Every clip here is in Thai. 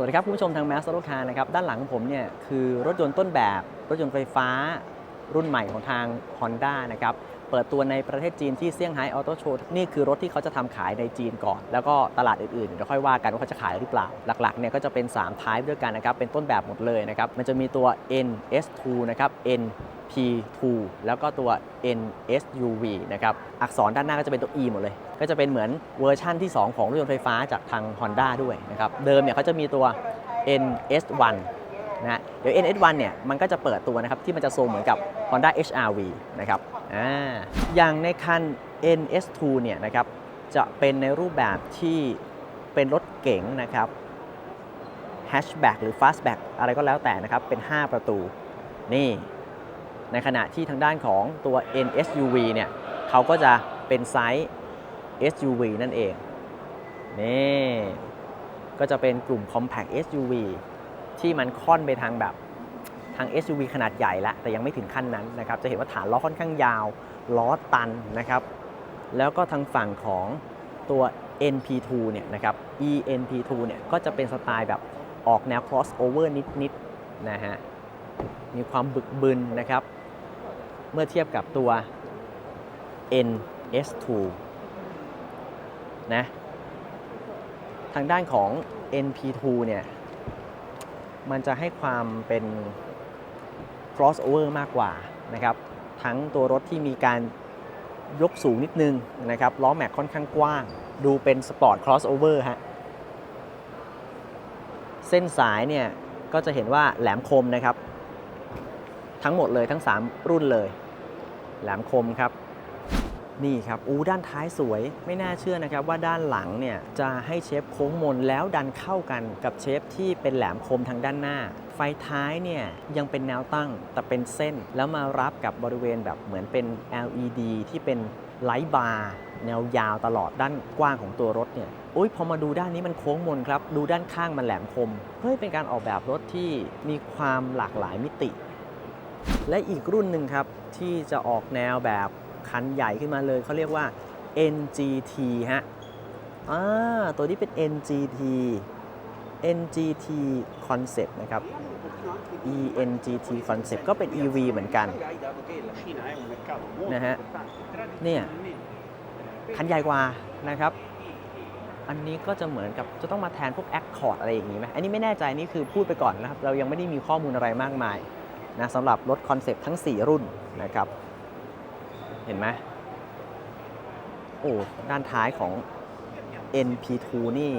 วัสดีครับคุณผู้ชมทาง m a s รคานะครับด้านหลังผมเนี่ยคือรถยนต์ต้นแบบ รถยนต์ไฟฟ้า รุ่นใหม่ของทาง Honda นะครับเปิดตัวในประเทศจีนที่เซี่ยงไฮ้ออโต้โชว์นี่คือรถที่เขาจะทำขายในจีนก่อน แล้วก็ตลาดอื่นๆเดี๋ยวค่อยว่ากันว่าเขาจะขายหรือเปล่า หลักๆเนี่ยก็จะเป็น3 type ด้วยกันนะครับเป็นต้นแบบหมดเลยนะครับมันจะมีตัว NS2 นะครับ N P2 แล้วก็ตัว NSUV นะครับ อักษรด้านหน้าก็จะเป็นตัว E หมดเลย ก็จะเป็นเหมือนเวอร์ชั่นที่ 2 ของรถยนต์ไฟฟ้าจากทาง Honda ด้วยนะครับ เดิมเนี่ยเขาจะมีตัว NS1 นะเดี๋ยว NS1 เนี่ยมันก็จะเปิดตัวนะครับที่มันจะทรงเหมือนกับ Honda HRV นะครับอ่าอย่างในคัน NS2 เนี่ยนะครับจะเป็นในรูปแบบที่เป็นรถเก๋งนะครับ hatchback หรือ fastback อะไรก็แล้วแต่นะครับ เป็น 5 ประตู นี่ ในขณะที่ทางด้านของตัว NSUV เนี่ยเขาก็จะเป็นไซส์ SUV นั่นเอง นี่ก็จะเป็นกลุ่ม compact SUV ที่มันค่อนไปทางแบบทาง SUV ขนาดใหญ่แล้วแต่ยังไม่ถึงขั้นนั้นนะครับ จะเห็นว่าฐานล้อค่อนข้างยาว ล้อตันนะครับ แล้วก็ทางฝั่งของตัว NP2 เนี่ยนะครับ ENP2 เนี่ยก็จะเป็นสไตล์แบบออกแนว crossover นิดๆนะฮะ มีความบึกบึนนะครับ เมื่อเทียบกับตัว NS2 นะ ทางด้านของ NP2 เนี่ย มันจะให้ความเป็น crossover มากกว่านะครับ ทั้งตัวรถที่มีการยกสูงนิดนึงนะครับล้อแม็กค่อนข้างกว้าง ดูเป็นสปอร์ต crossover ฮะเส้นสายเนี่ย ก็จะเห็นว่าแหลมคมนะครับ ทั้งหมดเลยทั้ง 3 รุ่นเลย แหลมคมครับนี่ครับอู้ด้านท้ายสวยไม่น่าเชื่อนะครับว่าด้านหลังเนี่ยจะให้เชฟโค้งมนแล้วดันเข้ากันกับเชฟที่เป็นแหลมคมทางด้านหน้า ไฟท้ายเนี่ยยังเป็นแนวตั้งแต่เป็นเส้นแล้วมารับกับบริเวณแบบเหมือนเป็น LED ที่เป็นไลท์บาร์แนวยาวตลอดด้านกว้างของตัวรถเนี่ยอุ้ยพอมาดูด้านนี้มันโค้งมนครับ ดูด้านข้างมันแหลมคมเฮ้ยเป็นการออกแบบรถที่มีความหลากหลายมิติ และอีกรุ่นหนึ่งครับ ที่จะออกแนวแบบคันใหญ่ขึ้นมาเลยเขาเรียกว่า NGT ฮะอ่าตัวนี้เป็น NGT NGT Concept นะครับ ENGT Concept ก็เป็น EV เหมือนกันนะฮะเนี่ยคันใหญ่กว่านะครับ อันนี้ก็จะเหมือนกับจะต้องมาแทนพวก Accord อะไรอย่างนี้ไหมอันนี้ไม่แน่ใจนี่คือพูดไปก่อนนะครับ เรายังไม่ได้มีข้อมูลอะไรมากมาย นะสำหรับรถคอนเซปต์ทั้ง 4 รุ่นนะครับ เห็นไหมโอ้ด้านท้ายของ NP2 นี่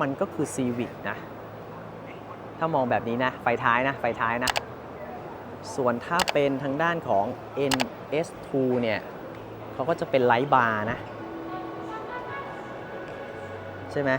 มันก็คือ Civic นะ ถ้ามองแบบนี้นะ ไฟท้ายนะ ไฟท้ายนะ ส่วนถ้าเป็นทางด้านของ NS2 เนี่ยเขาก็จะเป็นไลท์บาร์นะ ใช่ไหม